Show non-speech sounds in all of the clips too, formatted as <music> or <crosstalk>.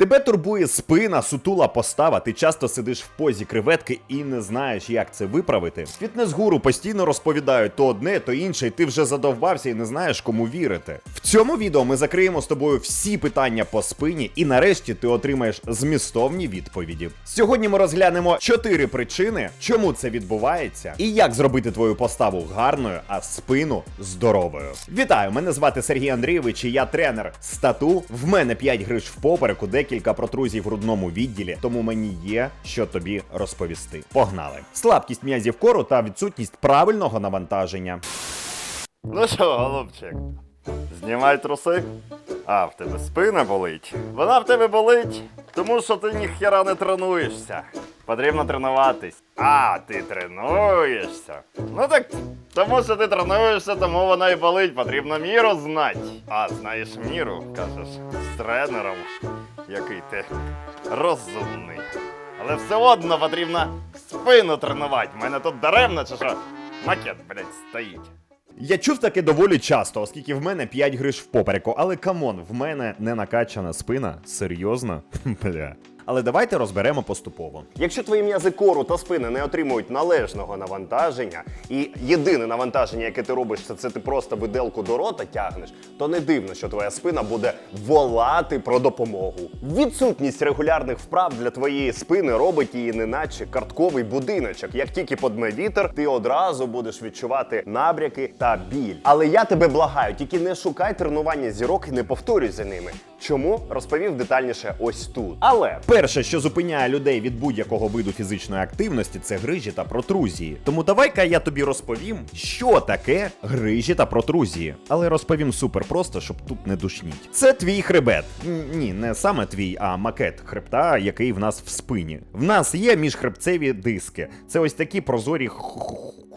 Тебе турбує спина, сутула постава, ти часто сидиш в позі креветки і не знаєш, як це виправити. Фітнес-гуру постійно розповідають то одне, то інше, і ти вже задовбався і не знаєш, кому вірити. В цьому відео ми закриємо з тобою всі питання по спині, і нарешті ти отримаєш змістовні відповіді. Сьогодні ми розглянемо чотири причини, чому це відбувається, і як зробити твою поставу гарною, а спину здоровою. Вітаю! Мене звати Сергій Андрійович, і я тренер стату. В мене 5 гриж в попереку, декілька протрузій в грудному відділі, тому мені є що тобі розповісти. Погнали! Слабкість м'язів кору та відсутність правильного навантаження. Ну що, голубчик, знімай труси. А, в тебе спина болить. Вона в тебе болить, тому що ти ніхіра не тренуєшся. Потрібно тренуватись. А, ти тренуєшся. Ну так, тому що ти тренуєшся, тому вона і болить. Потрібно міру знати. А, знаєш міру, кажеш, з тренером, який ти розумний. Але все одно потрібно спину тренувати. У мене тут даремно чи що? Макет, блядь, стоїть. Я чув таке доволі часто, оскільки в мене 5 гриж в попереку, але камон, в мене не накачана спина. Серйозно? <laughs> Бля. Але давайте розберемо поступово. Якщо твої м'язи кору та спини не отримують належного навантаження, і єдине навантаження, яке ти робиш, це, це ти просто виделку до рота тягнеш, то не дивно, що твоя спина буде волати про допомогу. Відсутність регулярних вправ для твоєї спини робить її неначе картковий будиночок. Як тільки подме вітер, ти одразу будеш відчувати набряки та біль. Але я тебе благаю, тільки не шукай тренування зірок і не повторюй за ними. Чому розповів детальніше ось тут. Але Перше, що зупиняє людей від будь-якого виду фізичної активності, це грижі та протрузії. Тому давай-ка я тобі розповім, що таке грижі та протрузії. Але розповім супер просто, щоб тут не душніть. Це твій хребет. Ні, не саме твій, а макет хребта, який в нас в спині. В нас є міжхребцеві диски. Це ось такі прозорі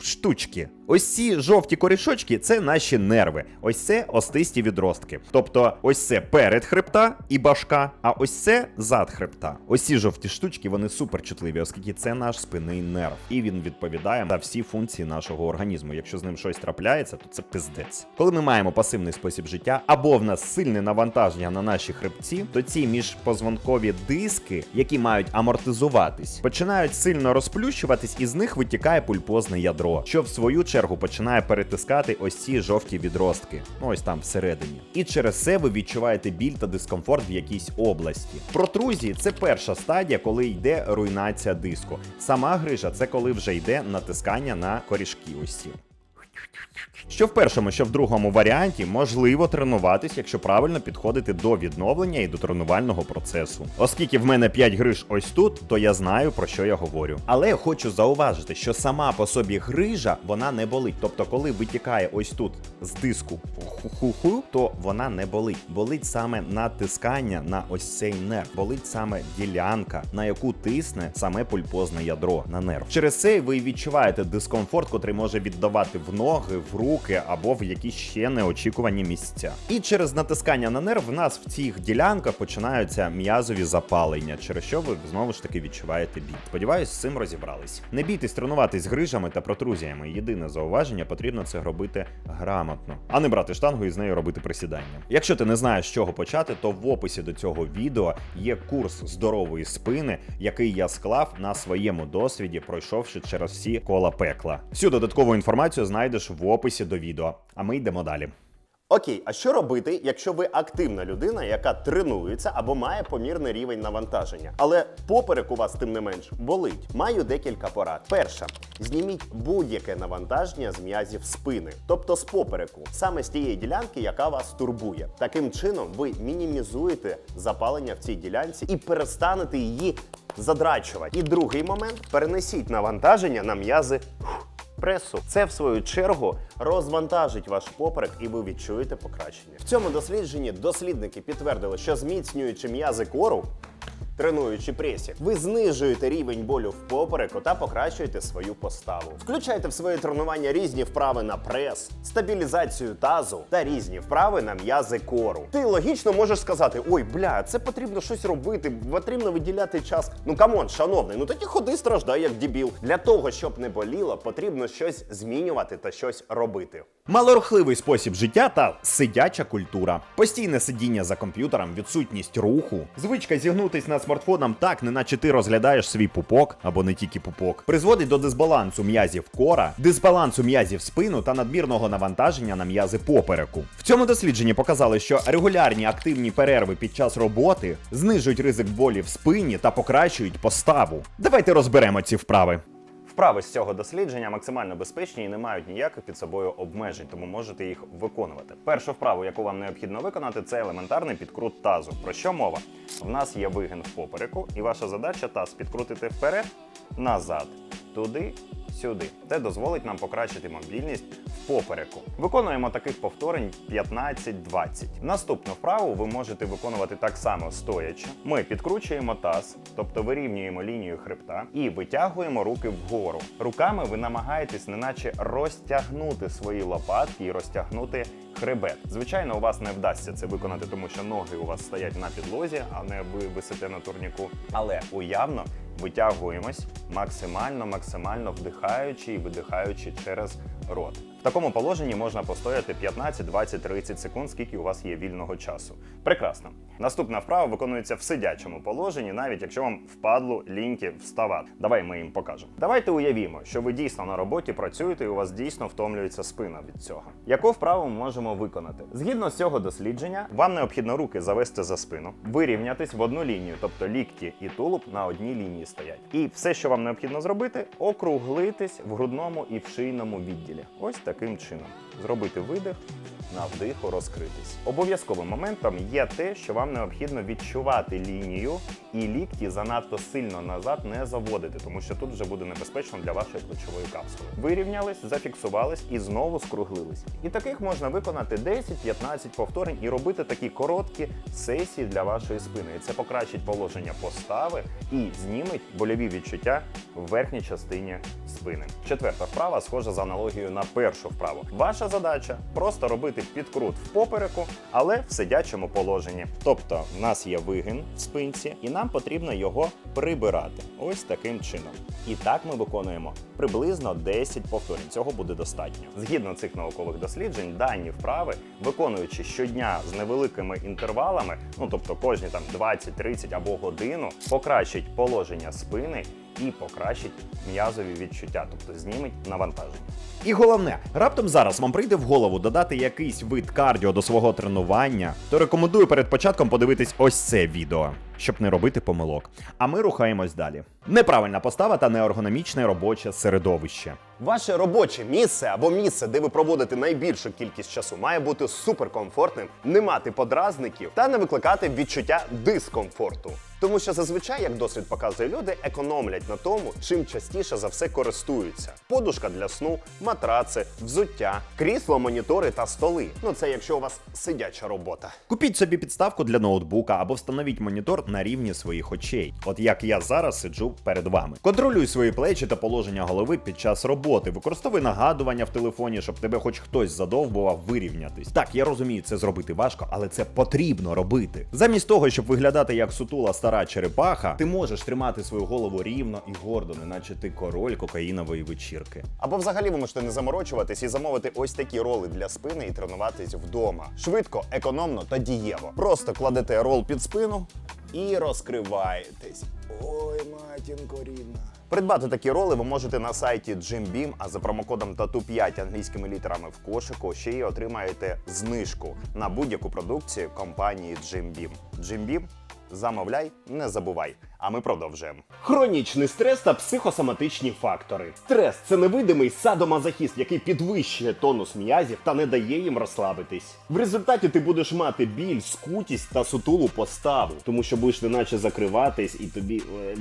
штучки. Ось ці жовті корішочки це наші нерви. Ось це остисті відростки. Тобто, ось це перед хребта і башка, а ось це зад хребта. Ось ці жовті штучки вони супер чутливі, оскільки це наш спинний нерв, і він відповідає за всі функції нашого організму. Якщо з ним щось трапляється, то це пиздець. Коли ми маємо пасивний спосіб життя, або в нас сильне навантаження на наші хребці, то ці міжпозвонкові диски, які мають амортизуватись, починають сильно розплющуватись, і з них витікає пульпозне ядро, що в свою чергу починає перетискати ось ці жовті відростки. Ну ось там всередині. І через це ви відчуваєте біль та дискомфорт в якійсь області. Протрузії це перша стадія, коли йде руйнація диску. Сама грижа це коли вже йде натискання на корішки. Ось. Що в першому, що в другому варіанті можливо тренуватись, якщо правильно підходити до відновлення і до тренувального процесу. Оскільки в мене 5 гриж ось тут, то я знаю про що я говорю. Але хочу зауважити, що сама по собі грижа вона не болить. Тобто, коли витікає ось тут з диску ху-ху-ху, то вона не болить. Болить саме натискання на ось цей нерв. Болить саме ділянка, на яку тисне саме пульпозне ядро на нерв. Через це ви відчуваєте дискомфорт, котрий може віддавати в ноги, в руки або в якісь ще неочікувані місця. І через натискання на нерв в нас в цих ділянках починаються м'язові запалення, через що ви знову ж таки відчуваєте біль. Сподіваюсь, з цим розібрались. Не бійтесь тренуватись грижами та протрузіями. Єдине зауваження, потрібно це робити грамотно, а не брати штангу і з нею робити присідання. Якщо ти не знаєш, з чого почати, то в описі до цього відео є курс здорової спини, який я склав на своєму досвіді, пройшовши через всі кола пекла. Всю додаткову інформацію знайдеш в описі до відео. А ми йдемо далі. Окей, а що робити, якщо ви активна людина, яка тренується або має помірний рівень навантаження? Але поперек у вас, тим не менш, болить. Маю декілька порад. Перша, зніміть будь-яке навантаження з м'язів спини, тобто з попереку, саме з тієї ділянки, яка вас турбує. Таким чином, ви мінімізуєте запалення в цій ділянці і перестанете її задрачувати. І другий момент перенесіть навантаження на м'язи пресу. Це в свою чергу розвантажить ваш поперек, і ви відчуєте покращення. В цьому дослідженні дослідники підтвердили, що зміцнюючи м'язи кору. Тренуючи пресі. Ви знижуєте рівень болю в попереку та покращуєте свою поставу. Включайте в своє тренування різні вправи на прес, стабілізацію тазу та різні вправи на м'язи кору. Ти логічно можеш сказати: ой, бля, це потрібно щось робити, потрібно виділяти час. Ну камон, шановний, ну тоді ходи страждай як дебіл. Для того, щоб не боліло, потрібно щось змінювати та щось робити. Малорухливий спосіб життя та сидяча культура, постійне сидіння за комп'ютером, відсутність руху, звичка зігнутись на над смартфоном так, неначе ти розглядаєш свій пупок або не тільки пупок, призводить до дисбалансу м'язів кора, дисбалансу м'язів спину та надмірного навантаження на м'язи попереку. В цьому дослідженні показали, що регулярні активні перерви під час роботи знижують ризик болі в спині та покращують поставу. Давайте розберемо ці вправи. Вправи з цього дослідження максимально безпечні і не мають ніяких під собою обмежень, тому можете їх виконувати. Першу вправу, яку вам необхідно виконати, це елементарний підкрут тазу. Про що мова? В нас є вигин в попереку, і ваша задача таз підкрутити вперед, назад, туди, сюди. Це дозволить нам покращити мобільність в попереку. Виконуємо таких повторень 15-20. Наступну вправу ви можете виконувати так само стоячи. Ми підкручуємо таз, тобто вирівнюємо лінію хребта і витягуємо руки вгору. Руками ви намагаєтесь неначе розтягнути свої лопатки і розтягнути хребет. Звичайно, у вас не вдасться це виконати, тому що ноги у вас стоять на підлозі, а не ви висите на турніку. Але уявно витягуємось максимально, максимально вдихаючи і видихаючи через рот. В такому положенні можна постояти 15, 20, 30 секунд, скільки у вас є вільного часу. Прекрасно. Наступна вправа виконується в сидячому положенні, навіть якщо вам впадло ліньки вставати. Давай ми їм покажемо. Давайте уявімо, що ви дійсно на роботі працюєте і у вас дійсно втомлюється спина від цього. Яку вправу ми можемо виконати? Згідно з цього дослідження, вам необхідно руки завести за спину, вирівнятись в одну лінію, тобто лікті і тулуб на одній лінії стоять. І все, що вам необхідно зробити, округлитись в грудному і в шийному відділі. Ось таким чином. Зробити видих, на вдиху розкритись. Обов'язковим моментом є те, що вам необхідно відчувати лінію і лікті занадто сильно назад не заводити, тому що тут вже буде небезпечно для вашої плечової капсули. Вирівнялись, зафіксувались і знову скруглились. І таких можна виконати 10-15 повторень і робити такі короткі сесії для вашої спини. І це покращить положення постави і зніметь больові відчуття в верхній частині спини. Четверта вправа схожа за аналогією на першу вправу. Ваша задача просто робити підкрут в попереку, але в сидячому положенні. Тобто, в нас є вигин в спинці, і нам потрібно його прибирати. Ось таким чином. І так ми виконуємо приблизно 10 повторень. Цього буде достатньо. Згідно цих наукових досліджень, дані вправи, виконуючи щодня з невеликими інтервалами, ну тобто кожні там 20, 30 або годину, покращить положення спини і покращить м'язові відчуття, тобто зніметь навантаження. І головне, раптом зараз вам прийде в голову додати якийсь вид кардіо до свого тренування, то рекомендую перед початком подивитись ось це відео, щоб не робити помилок. А ми рухаємось далі. Неправильна постава та неергономічне робоче середовище. Ваше робоче місце або місце, де ви проводите найбільшу кількість часу, має бути суперкомфортним, не мати подразників та не викликати відчуття дискомфорту. Тому що зазвичай, як досвід показує, люди економлять на тому, чим частіше за все користуються: подушка для сну, матраци, взуття, крісло, монітори та столи. Ну це якщо у вас сидяча робота. Купіть собі підставку для ноутбука або встановіть монітор на рівні своїх очей, от як я зараз сиджу перед вами. Контролюй свої плечі та положення голови під час роботи. Використовуй нагадування в телефоні, щоб тебе хоч хтось задовбував вирівнятись. Так, я розумію, це зробити важко, але це потрібно робити. Замість того, щоб виглядати як сутула стара черепаха, ти можеш тримати свою голову рівно і гордо, неначе ти король кокаїнової вечірки. Або взагалі ви можете не заморочуватись і замовити ось такі роли для спини і тренуватись вдома. Швидко, економно та дієво. Просто кладете рол під спину і розкриваєтесь. Ой, матінко рідна. Придбати такі роли ви можете на сайті JimBeam, а за промокодом TATU5 англійськими літерами в кошику ще й отримаєте знижку на будь-яку продукцію компанії JimBeam. JimBeam? Jim Beam – замовляй, не забувай. А ми продовжуємо. Хронічний стрес та психосоматичні фактори. Стрес це невидимий садомазохіст, який підвищує тонус м'язів та не дає їм розслабитись. В результаті ти будеш мати біль, скутість та сутулу поставу, тому що будеш неначе закриватись, і тобі е,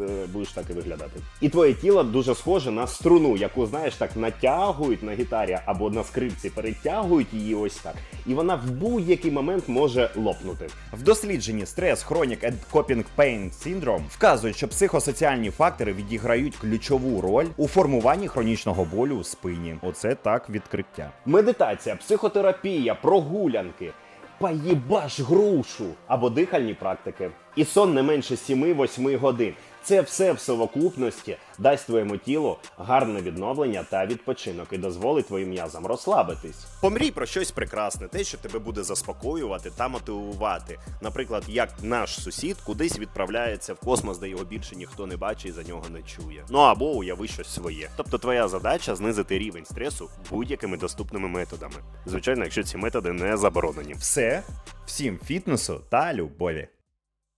е, будеш так і виглядати. І твоє тіло дуже схоже на струну, яку знаєш так натягують на гітарі або на скрипці, перетягують її ось так, і вона в будь-який момент може лопнути. В дослідженні стрес Chronic and Coping Pain Syndrome вказують, що психосоціальні фактори відіграють ключову роль у формуванні хронічного болю у спині. Оце так відкриття. Медитація, психотерапія, прогулянки, Паїбаш грушу або дихальні практики. І сон не менше 7-8 годин. Це все в совокупності дасть твоєму тілу гарне відновлення та відпочинок і дозволить твоїм м'язам розслабитись. Помрій про щось прекрасне, те, що тебе буде заспокоювати та мотивувати. Наприклад, як наш сусід кудись відправляється в космос, де його більше ніхто не бачить і за нього не чує. Ну або уяви щось своє. Тобто твоя задача знизити рівень стресу будь-якими доступними методами. Звичайно, якщо ці методи не заборонені. Все, всім фітнесу та любові.